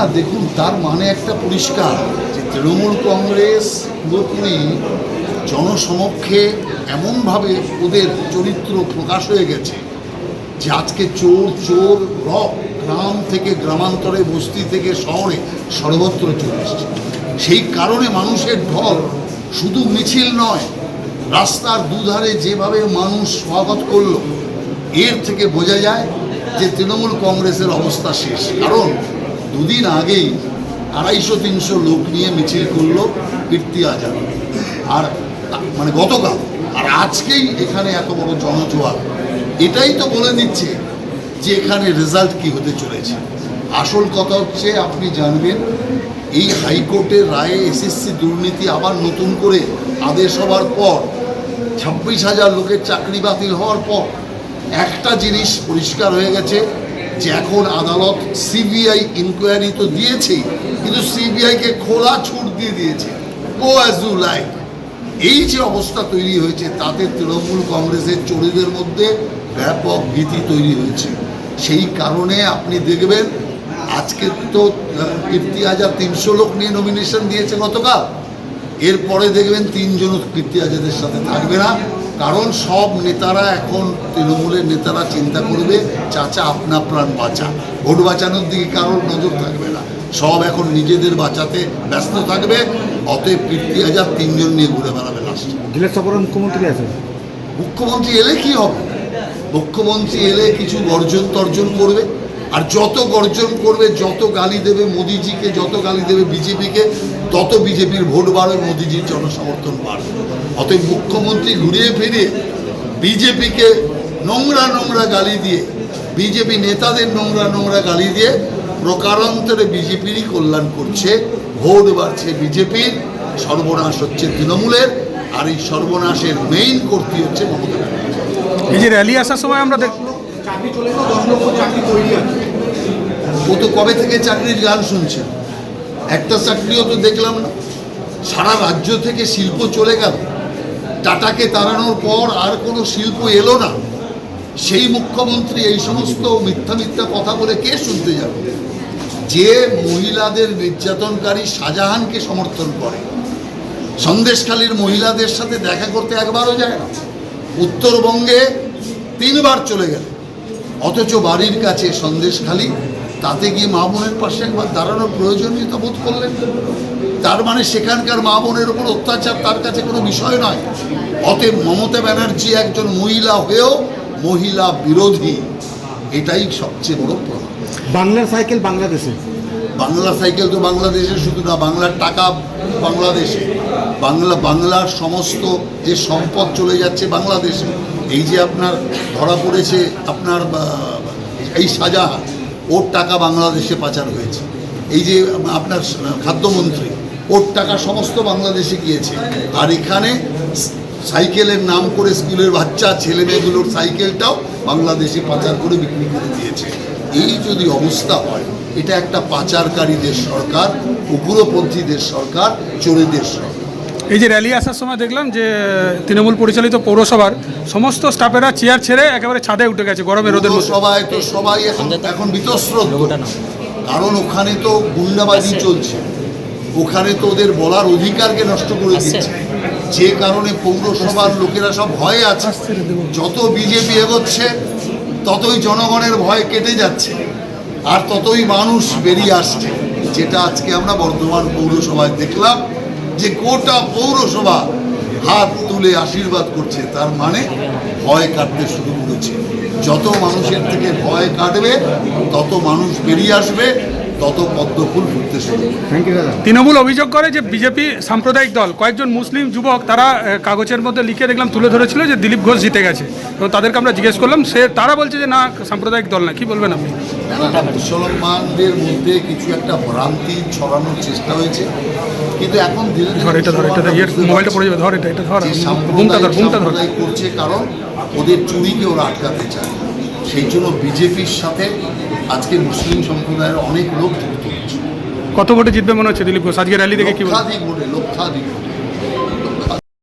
না দেখুন, তার মানে একটা পরিষ্কার যে তৃণমূল কংগ্রেস পুরোপুরি জনসমক্ষে এমনভাবে ওদের চরিত্র প্রকাশ হয়ে গেছে যে আজকে চোর চোর রক গ্রাম থেকে গ্রামান্তরে, বস্তি থেকে শহরে সর্বত্র চলে এসছে। সেই কারণে মানুষের ঢল শুধু মিছিল নয়, রাস্তার দুধারে যেভাবে মানুষ স্বাগত করল, এর থেকে বোঝা যায় যে তৃণমূল কংগ্রেসের অবস্থা শেষ। কারণ দুদিন আগেই আড়াইশো, তিনশো লোক নিয়ে মিছিল করল কীর্তি আজাদ। আর মানে গতকাল, আর আজকেই এখানে এত বড় জনজোয়ার। এটাই তো বলে দিচ্ছে যে এখানে রেজাল্ট কি হতে চলেছে। আসল কথা হচ্ছে, আপনি জানবেন, এই হাইকোর্টের রায়ে এসএসসি দুর্নীতি আবার নতুন করে আদেশ হওয়ার পর, ছাব্বিশ হাজার লোকের চাকরি বাতিল হওয়ার পর, একটা জিনিস পরিষ্কার হয়ে গেছে যে এখন আদালত সিবিআই ইনকোয়ারি তো দিয়েছেই কিন্তু সিবিআইকে খোলা ছুট দিয়ে দিয়েছে। ও অ্যাজ ইউ লাইক এই যে অবস্থা তৈরি হয়েছে, তাতে তৃণমূল কংগ্রেসের চোরেদের মধ্যে ব্যাপক ভীতি তৈরি হয়েছে। সেই কারণে আপনি দেখবেন, আজকে তো কীর্তি হাজার তিনশো লোক নিয়ে নমিনেশন দিয়েছে গতকাল। এরপরে দেখবেন তিনজন কীর্তি আজাদের সাথে থাকবে না। কারণ সব নেতারা এখন তৃণমূলের নেতারা চিন্তা করবে চাচা আপনা প্রাণ বাঁচা। ভোট বাঁচানোর দিকে কারোর নজর থাকবে না। সব এখন নিজেদের বাঁচাতে ব্যস্ত থাকবে অতএব কীর্তি হাজার তিনজন নিয়ে ঘুরে বেড়াবে লাস্টে মুখ্যমন্ত্রী আছে মুখ্যমন্ত্রী এলে কি হবে? মুখ্যমন্ত্রী এলে কিছু গর্জন তর্জন করবে। আর যত গর্জন করবে যত গালি দেবে মোদিজিকে যত গালি দেবে বিজেপিকে তত বিজেপির ভোট বাড়বে মোদিজির জনসমর্থন বাড়বে। অতএব মুখ্যমন্ত্রী ঘুরিয়ে ফিরিয়ে বিজেপিকে নোংরা নোংরা গালি দিয়ে বিজেপি নেতাদের নোংরা নোংরা গালি দিয়ে প্রকারান্তরে বিজেপিরই কল্যাণ করছে ভোট বাড়ছে বিজেপির সর্বনাশ হচ্ছে তৃণমূলের আর এই সর্বনাশের মেইন কর্তী হচ্ছে মমতা ব্যানার্জি। এই যে র্যালি আসার সময় আমরা দেখ ও তো কবে থেকে চাকরির গান শুনছে? একটা চাকরিও তো দেখলাম না। সারা রাজ্য থেকে শিল্প চলে গেল। টাটাকে তাড়ানোর পর আর কোনো শিল্প এলো না। সেই মুখ্যমন্ত্রী এই সমস্ত মিথ্যা মিথ্যা কথা বলে কে শুনতে যাবে? যে মহিলাদের নির্যাতনকারী শাহজাহানকে সমর্থন করে। সন্দেশখালীর মহিলাদের সাথে দেখা করতে একবারও যায় না। উত্তরবঙ্গে তিনবার চলে গেল। অথচ বাড়ির কাছে সন্দেশখালী তাতে গিয়ে মা বোনের পাশে একবার দাঁড়ানোর প্রয়োজনীয়তা বোধ করলেন? তার মানে সেখানকার মা বোনের উপর অত্যাচার তার কাছে কোনো বিষয় নয়। অতএব মমতা ব্যানার্জি একজন মহিলা হয়েও মহিলা বিরোধী। এটাই সবচেয়ে বড় প্রমাণ। বাংলার সাইকেল বাংলাদেশে। বাংলা সাইকেল তো বাংলাদেশে শুধু না বাংলার টাকা বাংলাদেশে। বাংলা বাংলার সমস্ত যে সম্পদ চলে যাচ্ছে বাংলাদেশে। এই যে আপনার ধরা পড়েছে আপনার এই শাহজাহান ওর টাকা বাংলাদেশে পাচার হয়েছে। এই যে আপনার খাদ্যমন্ত্রী, ওর টাকা সমস্ত বাংলাদেশে গিয়েছে। আর এখানে সাইকেলের নাম করে স্কুলের বাচ্চা, ছেলে মেয়েগুলোর সাইকেলটাও বাংলাদেশে পাচার করে বিক্রি করে দিয়েছে। এই যদি অবস্থা হয়, এটা একটা পাচারকারীদের সরকার, উগ্রপন্থীদের সরকার, চোরেদের সরকার। এই যে র্যালি আসার সময় দেখলাম যে তৃণমূল পরিচালিত পৌরসভার সমস্ত স্টাফেরা চেয়ার ছেড়ে একেবারে ছাদে উঠে গেছে গরমে রোদের সবাই তো সবাই এখন এখন বিতস্রোত। কারণ ওখানে তো গুন্ডাবাজি চলছে। ওখানে তো ওদের বলার অধিকারকে নষ্ট করে দিচ্ছে। যে কারণে পৌরসভার লোকেরা সব ভয়ে আছে। যত বিজেপি এগোচ্ছে ততই জনগণের ভয় কেটে যাচ্ছে। আর ততই মানুষ বেরিয়ে আসছে। যেটা আজকে আমরা বর্ধমান পৌরসভায় দেখলাম। যে গোটা পৌরসভা হাত তুলে আশীর্বাদ করছে, তার মানে ভয় কাটতে শুরু করেছে। যত মানুষের থেকে ভয় কাটবে, তত মানুষ বেরিয়ে আসবে। তত পদ্মফুল ফুটতে শুরু তৃণমূল অভিযোগ করে যে বিজেপি সাম্প্রদায়িক দল কয়েকজন মুসলিম যুবক তারা কাগজের মধ্যে লিখে দেখলাম তুলে ধরেছিল যে দিলীপ ঘোষ জিতে গেছে। তো তাদেরকে আমরা জিজ্ঞেস করলাম সে তারা বলছে যে না সাম্প্রদায়িক দল না কি বলবেন আপনি? মুসলমানদের মধ্যে কিছু একটা ভ্রান্তি ছড়ানোর চেষ্টা হয়েছে। কিন্তু এখন ধীরে এটা ধর এটা ধর, ইয়ের মোবাইলটা পড়ে যাবে ধর এটা এটা ধর বুমটা ধর বুমটা ধর। করছে কারণ ওদের চুরিকে ওরা আটকাতে চায়। সেই জন্য বিজেপির সাথে আজকে মুসলিম সম্প্রদায়ের অনেক লোক যুক্ত হচ্ছে কত ভোটে জিতবে মনে হচ্ছে দিলীপ ঘোষ? আজকে র্যালি দেখে কি লক্ষাধিক ভোটে লক্ষাধিক ভোটে।